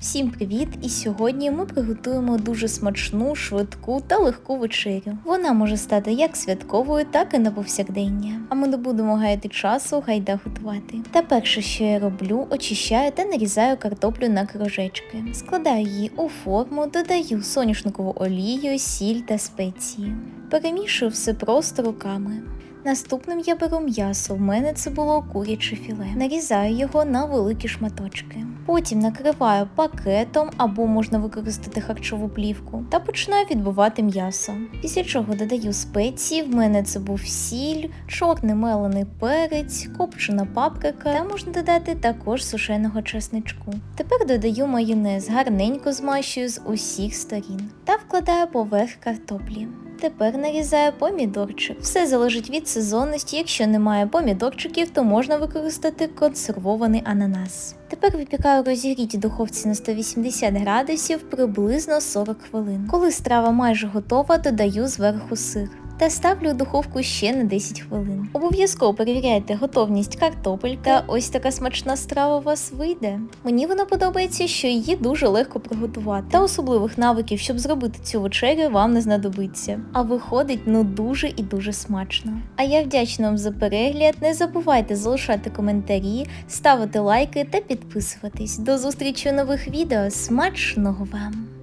Всім привіт! І сьогодні ми приготуємо дуже смачну, швидку та легку вечерю. Вона може стати як святковою, так і на повсякдення. А ми не будемо гаяти часу, гайда готувати. Та перше, що я роблю, очищаю та нарізаю картоплю на кружечки. Складаю її у форму, додаю соняшникову олію, сіль та спеції. Перемішую все просто руками. Наступним я беру м'ясо. В мене це було куряче філе. Нарізаю його на великі шматочки. Потім накриваю пакетом або можна використати харчову плівку та починаю відбивати м'ясо. Після чого додаю спеції. В мене це був сіль, чорний мелений перець, копчена паприка та можна додати також сушеного чесничку. Тепер додаю майонез, гарненько змащую з усіх сторін та вкладаю поверх картоплі. Тепер нарізаю помідорчик. Все залежить від сезонності. Якщо немає помідорчиків, то можна використати консервований ананас. Тепер випікаю розігріті духовці на 180 градусів приблизно 40 хвилин. Коли страва майже готова, додаю зверху сир. Та ставлю в духовку ще на 10 хвилин. Обов'язково перевіряйте готовність картопель, та ось така смачна страва у вас вийде. Мені вона подобається, що її дуже легко приготувати, та особливих навиків, щоб зробити цю вечерю, вам не знадобиться. А виходить ну дуже і дуже смачно. А я вдячна вам за перегляд. Не забувайте залишати коментарі, ставити лайки та підписуватись. До зустрічі у нових відео. Смачного вам!